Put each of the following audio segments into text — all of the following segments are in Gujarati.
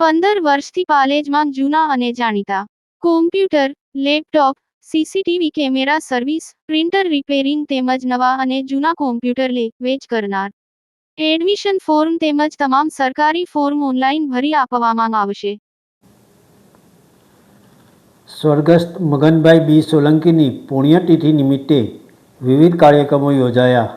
પંદર વર્ષથી પાલેજમાં જૂના અને જાણીતા. Computer laptop CCTV camera service printer repairing તેમજ નવા અને જૂના કોમ્પ્યુટર લે, વેચ કરનાર. એડમિશન ફોર્મ તેમજ તમામ સરકારી ફોર્મ ઓનલાઈન ભરી આપવામાં આવશે. સ્વર્ગસ્થ મગનભાઈ બી સોલંકીની પુણ્યતિથિ નિમિત્તે વિવિધ કાર્યક્રમો યોજાયા.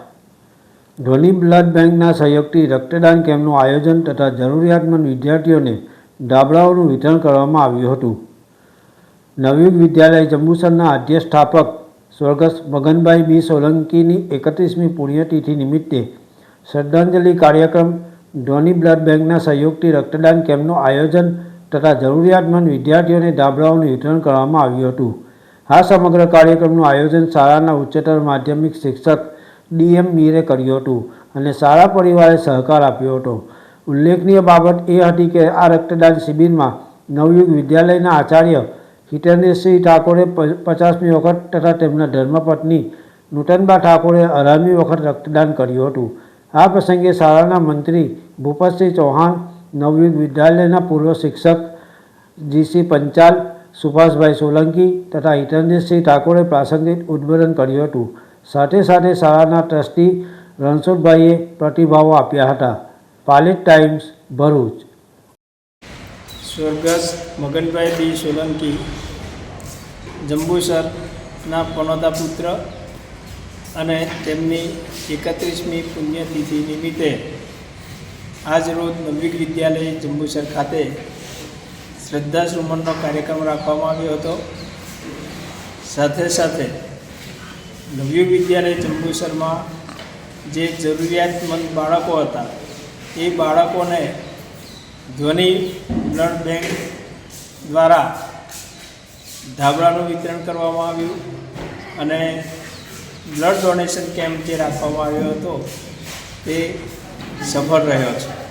ધ્વની બ્લડ બેંકના સહયોગથી રક્તદાન કેમ્પનું આયોજન તથા જરૂરિયાતમંદ વિદ્યાર્થીઓને ડાબડાઓનું વિતરણ કરવામાં આવ્યું હતું. નવયુગ વિદ્યાલય જંબુસરના આદ્ય સ્થાપક સ્વર્ગસ્થ મગનભાઈ બી સોલંકીની એકત્રીસમી પુણ્યતિથિ નિમિત્તે શ્રદ્ધાંજલિ કાર્યક્રમ ધ્વનિ બ્લડ બેંકના સહયોગથી રક્તદાન કેમ્પનું આયોજન તથા જરૂરિયાતમંદ વિદ્યાર્થીઓને ધાબળાઓનું વિતરણ કરવામાં આવ્યું હતું. આ સમગ્ર કાર્યક્રમનું આયોજન શાળાના ઉચ્ચતર માધ્યમિક શિક્ષક ડીએમ મીરે કર્યું હતું અને શાળા પરિવારે સહકાર આપ્યો હતો. ઉલ્લેખનીય બાબત એ હતી કે આ રક્તદાન શિબિરમાં નવયુગ વિદ્યાલયના આચાર્ય હિતેન્દ્રસિંહ ઠાકોરે પચાસમી વખત તથા તેમના ધર્મપત્ની નૂતનબા ઠાકોરે અઢારમી વખત રક્તદાન કર્યું હતું. આ પ્રસંગે શાળાના મંત્રી ભૂપતસિંહ ચૌહાણ, નવયુગ વિદ્યાલયના પૂર્વ શિક્ષક જીસી પંચાલ, સુભાષભાઈ સોલંકી તથા હિતેન્દ્રસિંહ ઠાકોરે પ્રાસંગિક ઉદ્બોધન કર્યું હતું. સાથે સાથે શાળાના ટ્રસ્ટી રણછોડભાઈએ પ્રતિભાવો આપ્યા હતા. પાલિત ટાઈમ્સ, ભરૂચ. સ્વર્ગસ્થ મગનભાઈ બી સોલંકી જંબુસરના પનોતા પુત્ર અને તેમની એકત્રીસમી પુણ્યતિથિ નિમિત્તે આજ રોજ નવયુગ વિદ્યાલય જંબુસર ખાતે શ્રદ્ધાસુમનનો કાર્યક્રમ રાખવામાં આવ્યો હતો. સાથે સાથે નવયુગ વિદ્યાલય જંબુસરમાં જે જરૂરિયાતમંદ બાળકો હતા, એ બાળકોને ધ્વનિ બ્લડ બેંક દ્વારા ધાબળાનું વિતરણ કરવામાં આવ્યું અને બ્લડ ડોનેશન કેમ્પ જે રાખવામાં આવ્યો હતો તે સફળ રહ્યો છે.